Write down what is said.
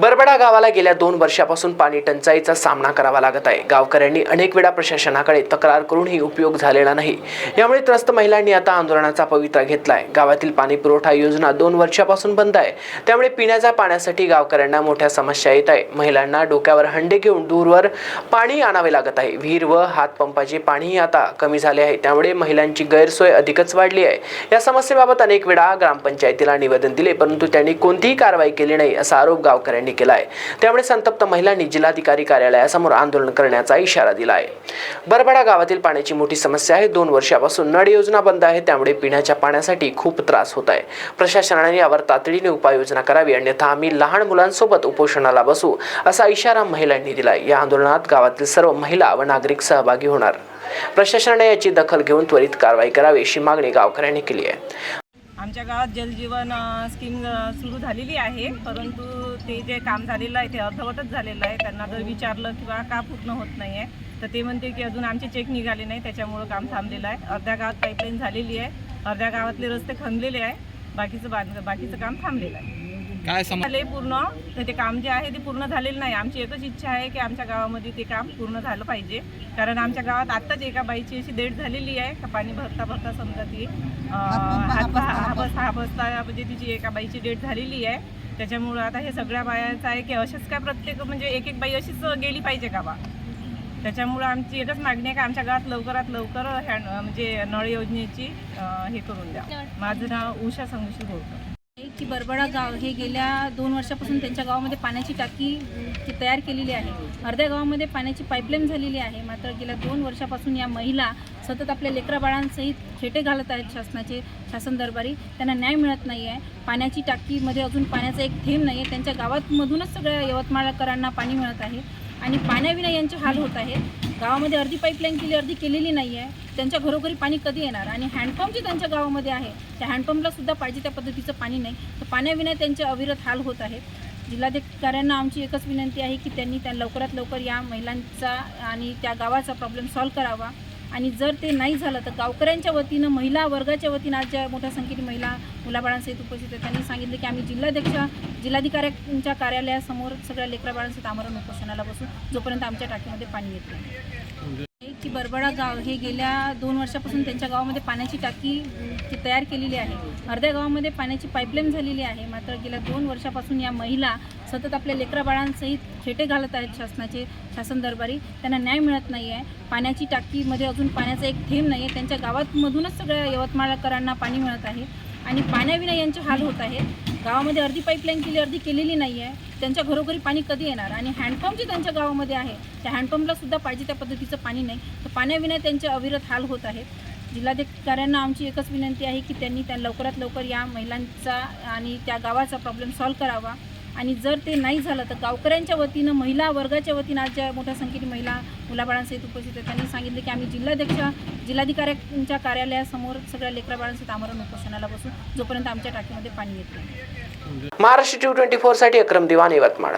बरबडा गावाला गेल्या दोन वर्षापासून पाणी टंचाईचा सामना करावा लागत आहे. गावकऱ्यांनी अनेक वेळा प्रशासनाकडे तक्रार करूनही उपयोग झालेला नाही. यामुळे त्रस्त महिलांनी आता आंदोलनाचा पवित्रा घेतलाय. गावातील पाणी पुरवठा योजना दोन वर्षापासून बंद आहे. त्यामुळे पिण्याच्या पाण्यासाठी गावकऱ्यांना मोठ्या समस्या येत आहे. महिलांना डोक्यावर हंडे घेऊन दूरवर पाणी आणावे लागत आहे. विहीर व हातपंपाचे पाणीही आता कमी झाले आहे. त्यामुळे महिलांची गैरसोय अधिकच वाढली आहे. या समस्येबाबत अनेक वेळा ग्रामपंचायतीला निवेदन दिले परंतु त्यांनी कोणतीही कारवाई केली नाही असा आरोप गावकऱ्यांनी केला आहे त्यामुळे संतप्त महिलांनी जिल्हाधिकारी कार्यालयासमोर आंदोलन करण्याचा इशारा दिला आहे बरबडा गावातील पाण्याची मोठी समस्या आहे. दोन वर्षापासून नळ योजना बंद आहे. त्यामुळे पिण्याच्या पाण्यासाठी खूप त्रास होत आहे. प्रशासनाने यावर तातडीने उपाययोजना करावी. अन्यथा आम्ही लहान मुलांसोबत उपोषणाला बसू असा इशारा महिलांनी दिला या आंदोलनात गावातील सर्व महिला व नागरिक सहभागी होणार. प्रशासनाने याची दखल घेऊन त्वरित कारवाई करावी अशी मागणी गावकऱ्यांनी केली आहे. आमच्या गावात जलजीवन स्कीम सुरू झालेली आहे. परंतु ते जे काम झालेलं आहे ते अर्धवटच झालेलं आहे. त्यांना जर विचारलं किंवा का पूर्ण होत नाही आहे तर ते म्हणते की अजून आमचे चेक निघाले नाही त्याच्यामुळं काम थांबलेलं आहे. अर्ध्या गावात पाईपलाईन झालेली आहे. अर्ध्या गावातले रस्ते खणलेले आहे. बाकीचं बांध बाकीचं काम थांबलेलं आहे. काय झाले पूर्ण. तर ते काम जे आहे ते पूर्ण झालेलं नाही. आमची एकच इच्छा आहे की आमच्या गावामध्ये ते काम पूर्ण झालं पाहिजे. कारण आमच्या गावात आत्ताच एका बाईची अशी डेट झालेली आहे. का पाणी भरता भरता समजा ती अं, हात हा बस हा. बसता म्हणजे तिची एका बाईची डेट झालेली आहे. त्याच्यामुळं आता हे सगळ्या बायाचं आहे की असेच काय प्रत्येक म्हणजे एक एक बाई अशीच गेली पाहिजे गावा त्याच्यामुळं आमची एकच मागणी आहे की आमच्या गावात लवकरात लवकर ह्या म्हणजे नळ योजनेची हे करून द्या. माझं नाव उषा संघशी बोलतो. की बरबडा गाव हे गेल्या दोन वर्षापासून त्यांच्या गावामध्ये पाण्याची टाकी तयार केलेली आहे. अर्ध्या गावामध्ये पाण्याची पाईपलाईन झालेली आहे. मात्र गेल्या दोन वर्षापासून या महिला सतत आपल्या लेकरा बाळांसहित खेटे घालत आहेत शासनाचे शासन दरबारी. त्यांना न्याय मिळत नाही आहे. पाण्याची टाकीमध्ये अजून पाण्याचा एक थेंब नाही आहे. त्यांच्या गावातमधूनच सगळ्या यवतमाळकरांना पाणी मिळत आहे. आणि पाण्याविना यांचे हाल होत आहेत गावामध्ये अर्धी पाईपलाईन केली अर्धी केलेली नाही आहे त्यांच्या घरोघरी पाणी कधी येणार? आणि हँडपंप जे त्यांच्या गावामध्ये आहे त्या हँडपंपला सुद्धा पाहिजे त्या पद्धतीचं पाणी नाही. तर पाण्याविना त्यांचे अविरत हाल होत आहेत. जिल्हाधिकाऱ्यांना आमची एकच विनंती आहे की त्यांनी त्या लवकरात लवकर या महिलांचा आणि त्या गावाचा प्रॉब्लेम सॉल्व्ह करावा. आणि जर ते नाही झालं तर गावकऱ्यांच्या वतीनं महिला वर्गाच्या वतीनं आज ज्या मोठ्या संख्येने महिला मुलाबाळांसहित उपस्थित आहेत त्यांनी सांगितलं की आम्ही जिल्हाध्यक्ष जिल्हाधिकाऱ्यांच्या कार्यालयासमोर सगळ्या लेकराबाळांसहित आमरण उपोषणाला बसून जोपर्यंत आमच्या टाकीमध्ये पाणी येत नाही. की बरबडा गाव हे गेल्या दोन वर्षापासून त्यांच्या गावामध्ये पाण्याची टाकी तयार केलेली आहे. अर्ध्या गावामध्ये पाण्याची पाईपलाईन झालेली आहे. मात्र गेल्या दोन वर्षापासून या महिला सतत आपल्या लेकरा बाळांसहित खेटे घालत आहेत शासनाचे शासन दरबारी. त्यांना न्याय मिळत नाही आहे पाण्याची टाकीमध्ये अजून पाण्याचा एक थेंब नाही आहे त्यांच्या गावातमधूनच सगळ्या यवतमाळकरांना पाणी मिळत आहे. आणि पाण्याविना यांचे हाल होत आहेत. गावामध्ये अर्धी पाईपलाईन केली अर्धी केलेली नाही आहे त्यांच्या घरोघरी पाणी कधी येणार? आणि हँडपंप जे त्यांच्या गावामध्ये आहे त्या हँडपंपला सुद्धा पाहिजे त्या पद्धतीचं पाणी नाही. तर पाण्याविना त्यांचे अविरत हाल होत आहेत. जिल्हाधिकाऱ्यांना आमची एकच विनंती आहे की त्यांनी त्या लवकरात लवकर या महिलांचा आणि त्या गावाचा प्रॉब्लेम सॉल्व्ह करावा. आणि जर ते नाही झालं तर गावकऱ्यांच्या वतीनं महिला वर्गाच्या वतीनं आज ज्या मोठ्या संख्येने महिला मुलाबाळांसहित उपस्थित आहेत त्यांनी सांगितलं की आम्ही जिल्हाध्यक्ष जिल्हाधिकाऱ्यांच्या कार्यालयासमोर सगळ्या लेकराबाळांसहित आमरण उपोषणाला बसून जोपर्यंत आमच्या टाकीमध्ये पाणी येत नाही. महाराष्ट्र टू ट्वेंटी फोरसाठी अक्रम दिवाण यवतमाळ.